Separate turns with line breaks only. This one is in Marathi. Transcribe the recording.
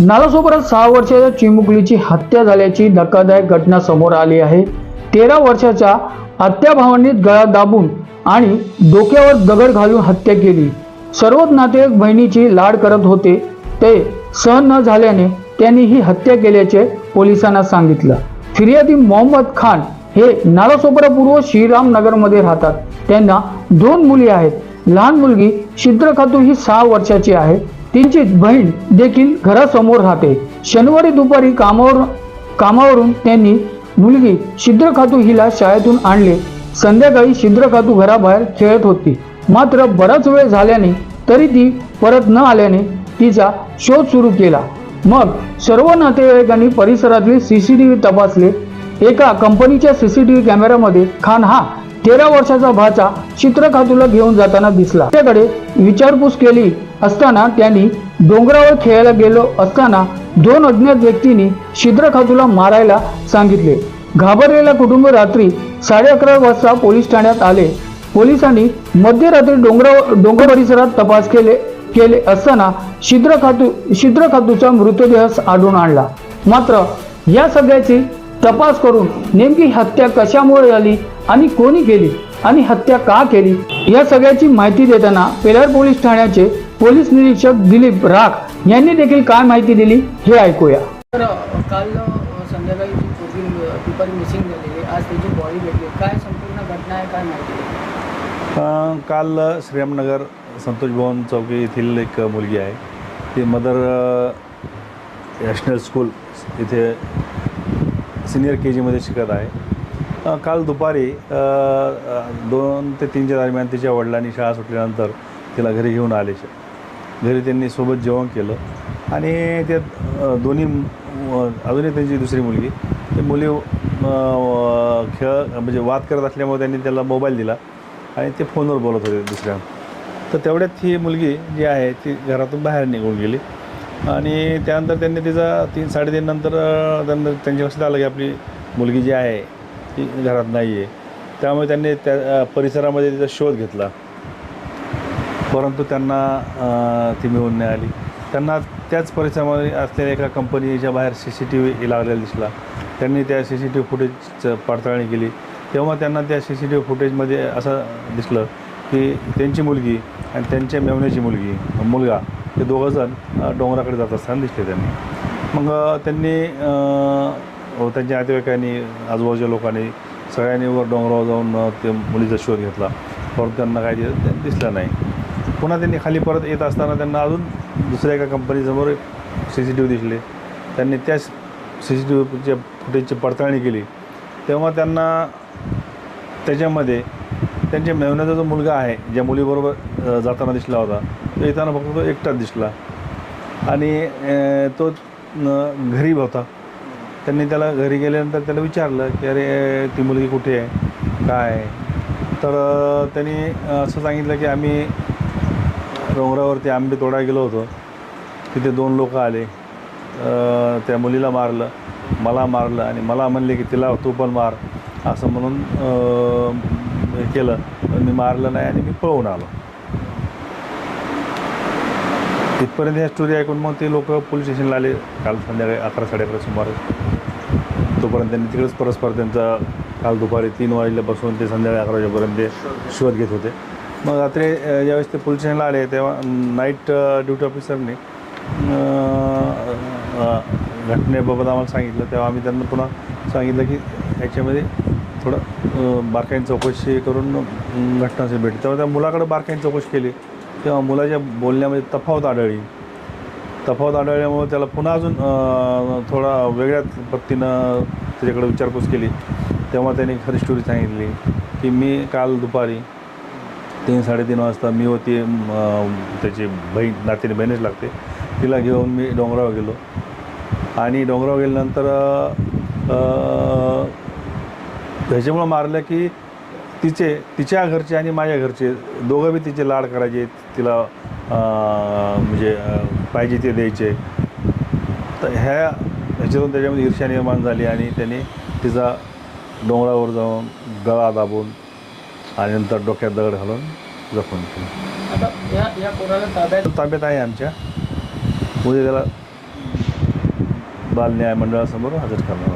नालासोबत सहा वर्षाच्या चिमुकलीची हत्या झाल्याची धक्कादायक घटना समोर आली आहे. तेरा वर्षाच्या हत्याभावांनी गळा दाबून आणि डोक्यावर दगड घालून हत्या केली. सर्वच नातेवाईक बहिणीची लाड करत होते. ते सहन न झाल्याने त्यांनी ही हत्या केल्याचे पोलिसांना सांगितलं. फिर्यादी मोहम्मद खान हे नालासोपरा पूर्व श्रीरामनगरमध्ये राहतात. त्यांना दोन मुली आहेत. लहान मुलगी छिद्र खातू ही सहा वर्षाची आहे. त्यांची बहीण देखील घरासमोर राहते. शनिवारी दुपारी कामावर कामावरून त्यांनी मुलगी छिद्र खातू हिला शाळेतून आणले. संध्याकाळी छिद्र खातू घराबाहेर खेळत होती. मात्र बराच वेळ झाल्याने तरी ती परत न आल्याने तिचा शोध सुरू केला. मग सर्व नातेवाईकांनी परिसरातले व्ही तपासले. एका कंपनीच्या सी सी टी व्ही कॅमेऱ्यामध्ये खान हा तेरा वर्षाचा भाचा चित्रखातूला घेऊन जाताना दिसला. त्याकडे विचारपूस केली. असताना त्यांनी डोंगरावर खेळायला गेलो असताना दोन अज्ञात व्यक्तींनी छिद्रखातूला मारायला सांगितले. घाबरलेला कुटुंब रात्री साडे अकरा वाजता पोलीस ठाण्यात आले. पोलिसांनी मध्यरात्री डोंगरावर डोंगर परिसरात तपास केले केले असताना छिद्र खातू छिद्र खातूचा मृतदेह आढळून आणला. मात्र या सगळ्याची तपास करून नेमकी हत्या कशामुळे झाली आणि कोणी केली आणि हत्या का केली या सगळ्याची माहिती देताना पेलार पोलीस ठाण्याचे पोलीस निरीक्षक दिलीप राख यांनी देखील काय माहिती दिली हे ऐकूया.
तर काल संध्याकाळी पोरगी दुपारी मिसिंग झालेली. आज त्याची बॉडी भेटली. काय संपूर्ण घटना आहे काय माहिती?
काल श्रीरामनगर संतोष भवन चौकी येथील एक मुलगी आहे. ती मदर नॅशनल स्कूल इथे सिनियर के जीमध्ये शिकत आहे. काल दुपारी दोन ते तीनच्या दरम्यान तिच्या वडिलांनी शाळा सुटल्यानंतर तिला घरी घेऊन आले. घरी त्यांनी सोबत जेवण केलं. आणि त्यात दोन्ही अजूनही त्यांची दुसरी मुलगी. ते मुली खेळ म्हणजे वाद करत असल्यामुळे त्यांनी त्याला मोबाईल दिला. आणि ते फोनवर बोलत होते दुसऱ्या. तर तेवढ्यात ही मुलगी जी आहे ती घरातून बाहेर निघून गेली. आणि त्यानंतर त्यांनी तिचा तीन साडेतीन नंतर अ, त्यांना त्यांच्या लक्षात आलं की आपली मुलगी जी आहे ती घरात नाही आहे त्यामुळे त्यांनी त्या परिसरामध्ये तिचा शोध घेतला. परंतु त्यांना ती मिळून नाही आली. त्यांना त्याच परिसरामध्ये असलेल्या एका कंपनीच्या बाहेर सी सी टी व्ही लागलेला दिसला. त्यांनी त्या सी सी टी व्ही फुटेजचं पडताळणी केली. तेव्हा त्यांना त्या सी सी टी व्ही फुटेजमध्ये असं दिसलं की त्यांची मुलगी आणि त्यांच्या मेवण्याची मुलगी मुलगा ते दोघंजण डोंगराकडे जात असताना दिसले त्यांनी. मग त्यांनी त्यांच्या नातेवाईकांनी आजूबाजूच्या लोकांनी सगळ्यांनी वर डोंगरावर जाऊन ते मुलीचा शोध घेतला. परंतु त्यांना काही दिसलं नाही. पुन्हा त्यांनी खाली परत येत असताना त्यांना अजून दुसऱ्या एका कंपनीसमोर एक सी सी टी व्ही दिसले. त्यांनी त्या सी सी टी व्हीच्या फुटेजची पडताळणी केली. तेव्हा त्यांना त्याच्यामध्ये त्यांच्या मेहण्याचा जो मुलगा आहे ज्या मुलीबरोबर जाताना दिसला होता तो येताना फक्त तो एकटाच दिसला. आणि तो घरी होता. त्यांनी त्याला घरी गेल्यानंतर त्याला विचारलं की अरे ती मुलगी कुठे आहे? काय आहे? तर त्यांनी असं सांगितलं की आम्ही डोंगरावरती आंबे तोडायला गेलो होतो. तिथे दोन लोक आले. त्या मुलीला मारलं मला मारलं आणि मला म्हणले की तिला तू पण मार असं म्हणून हे केलं. पण मी मारलं नाही आणि मी पळून आलो. तिथपर्यंत ह्या स्टोरी ऐकून मग ते लोक पोलीस स्टेशनला आले काल संध्याकाळी अकरा साडे अकरा सुमारे. तोपर्यंत त्यांनी तिकडेच परस्पर त्यांचा काल दुपारी तीन वाजल्यापासून ते संध्याकाळी अकरा वाजेपर्यंत ते शोध घेत होते. मग रात्री ज्यावेळेस ते पोलीस स्टेशनला आले तेव्हा नाईट ड्युटी ऑफिसरने घटनेबाबत आम्हाला सांगितलं. तेव्हा आम्ही त्यांना पुन्हा सांगितलं की ह्याच्यामध्ये थोडं बारकाईन चौकशी करून घटना असेल भेटली. तेव्हा त्या मुलाकडे बारकाईन चौकशी केली. तेव्हा मुलाच्या बोलण्यामध्ये तफावत आढळली. तफावत आढळल्यामुळे त्याला पुन्हा अजून थोडा वेगळ्या पद्धतीनं त्याच्याकडे विचारपूस केली. तेव्हा त्याने खरी स्टोरी सांगितली की मी काल दुपारी तीन साडेतीन वाजता मी होती त्याची बहीण नातीने बहीणच लागते. तिला घेऊन मी डोंगरावर गेलो. आणि डोंगरावर गेल्यानंतर ह्याच्यामुळं मारलं की तिचे तिच्या घरचे आणि माझ्या घरचे दोघं बी तिचे लाड करायचे तिला म्हणजे पाहिजे ते द्यायचे. तर ह्या ह्याच्यातून त्याच्यामध्ये ईर्ष्या निर्माण झाली आणि त्याने तिचा डोंगरावर जाऊन गळा दाबून आणि नंतर डोक्यात दगड घालून जखून केलं
ताब्यात
ताब्यात आहे आमच्या. उद्या त्याला बाल न्याय मंडळासमोर हजर करणार